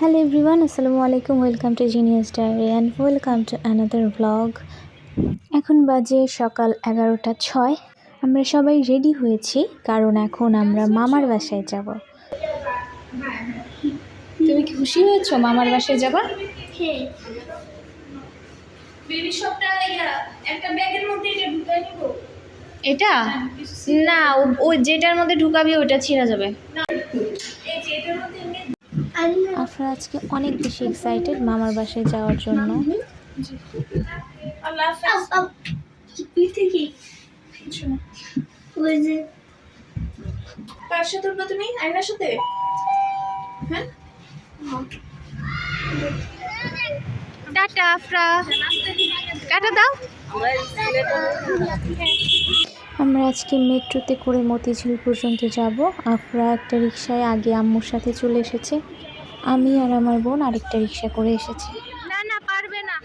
Hello everyone আসসালামু আলাইকুম welcome to genius diary and welcome to another blog এখন বাজে সকাল এগারোটা ছয়। আমরা সবাই রেডি হয়েছি কারণ এখন আমরা মামার বাসায় যাব। তুমি কি খুশি হয়েছো মামার বাসায় যাবা মধ্যে এটা এটা? না ও- যেটার মধ্যে ঢুকাবি ওটা ছিঁড়া যাবে। এই যে এটার মধ্যে এমনি আফরা আজকে অনেক বেশি এক্সাইটেড মামার বাসায় যাওয়ার জন্য। কার সাথে তুমি আয়নার সাথে হ্যাঁ টাটা আফরা। টাটা দাও। আমরা আজকে মেট্রোতে করে মতিঝিল পর্যন্ত যাব। আফরা একটা রিক্সায় আগে আম্মুর সাথে চলে এসেছে। আমি আর আমার বোন আরেকটা রিক্সা করে এসেছি। না না, পারবে না।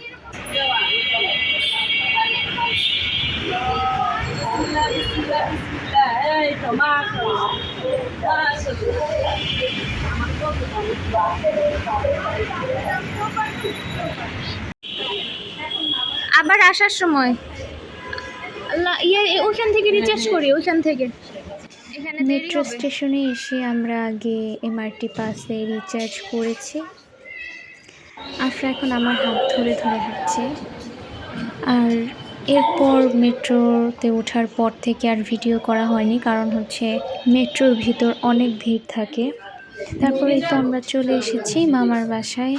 আবার আসার সময়। ইয়ে ওইখান থেকে রিচার্জ করি ওইখান থেকে। এখানে মেট্রো স্টেশনে এসে আমরা আগে এমআরটি পাসে রিচার্জ করেছি। আফরা এখন আমার হাত ধরে ধরে হাঁটছে। আর এরপর মেট্রোতে ওঠার পর থেকে আর ভিডিও করা হয়নি কারণ হচ্ছে মেট্রোর ভিতর অনেক ভিড় থাকে। তারপরেই তো আমরা চলে এসেছি মামার বাসায়।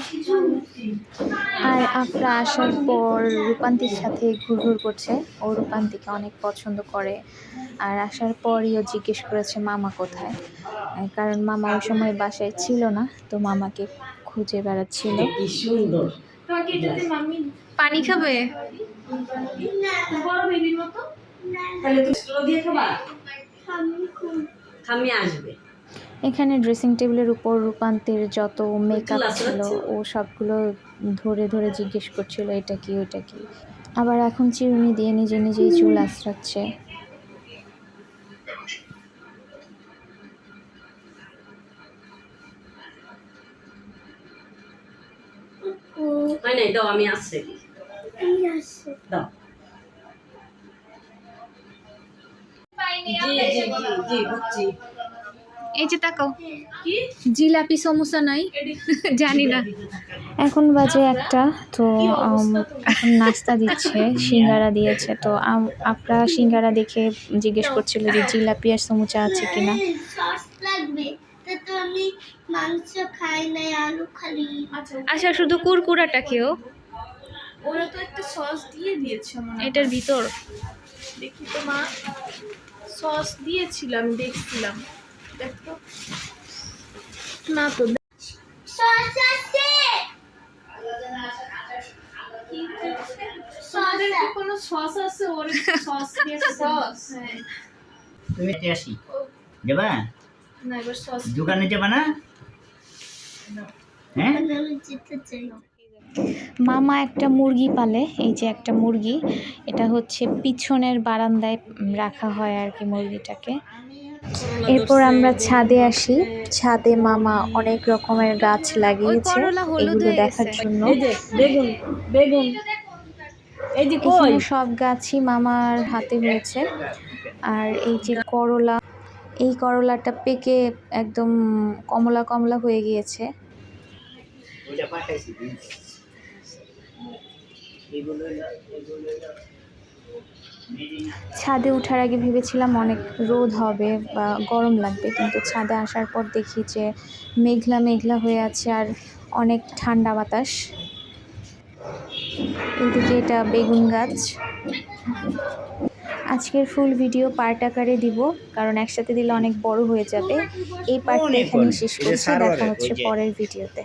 আর আফরা আসার পর রূপান্তির সাথে ঘুরঘুর করছে। ও রূপান্তিকে অনেক পছন্দ করে। আর আসার পরই ও জিজ্ঞেস করেছে মামা কোথায়? কারণ মামা ওই সময় বাসায় ছিল না তো মামাকে খুঁজে বেড়াচ্ছিল। পানি খাবে? বড় বেবির মতো তাহলে তুমি স্ট্রো দিয়ে খাবা আমি খুব? খামি আসবে। এখানে ড্রেসিং টেবিলের উপর রূপান্তের যত মেকআপ ছিল ও সবগুলো ধরে ধরে জিজ্ঞেস করছিল এটা কি ওইটা কি? আবার এখন চিরুনি দিয়ে নিজে নিজেই চুল দাও আমি আসছে দাও। জি জি জি জি বুঝছি। এই যে তাকাও। জিলাপি সমোসা নাই জানি না। এখন বাজে একটা তো এখন নাস্তা দিচ্ছে সিঙ্গারা দিয়েছে তো আপনারা সিঙ্গারা দেখে জিজ্ঞেস করছিল যে জিলাপি আর সমুচা আছে কিনা। সস লাগবে তা তো আমি মাংস খাই নাই আলু খালি আচ্ছা শুধু কুরকুরাটা খেও। ওরা তো একটা সস দিয়ে দিয়েছে এটার ভিতর। দেখি তো মা সস দিয়েছিলাম দেখছিলাম। দেখো না তো সস আছে সসের কি কোনো সস আছে? ওর সস দিয়েছে সস হ্যাঁ। তুমি হেঁটে আসি। যাবা? না এবার সস দোকানে যাবা না? হ্যাঁ? যেতে চাই মামা একটা মুরগি পালে এই যে একটা মুরগি এটা হচ্ছে পিছনের বারান্দায় রাখা হয় আর কি মুরগিটাকে। এরপর আমরা ছাদে আসি। ছাদে মামা অনেক রকমের গাছ লাগিয়েছে এগুলো দেখার জন্য। বেগুন বেগুন। এখানে সব গাছই মামার হাতে হয়েছে। আর এই যে করলা এই করলাটা পেকে একদম কমলা কমলা হয়ে গিয়েছে। এগুলো ছাদে ওঠার আগে ভেবেছিলাম অনেক রোদ হবে বা গরম লাগবে কিন্তু ছাদে আসার পর দেখি যে মেঘলা মেঘলা হয়ে আছে আর অনেক ঠান্ডা বাতাস। এদিকে এটা বেগুন গাছ। আজকের ফুল ভিডিও পার্ট আকারে দিব কারণ একসাথে দিলে অনেক বড় হয়ে যাবে। এই পার্টটা এখানেই শেষ করছি দেখা হচ্ছে পরের ভিডিওতে।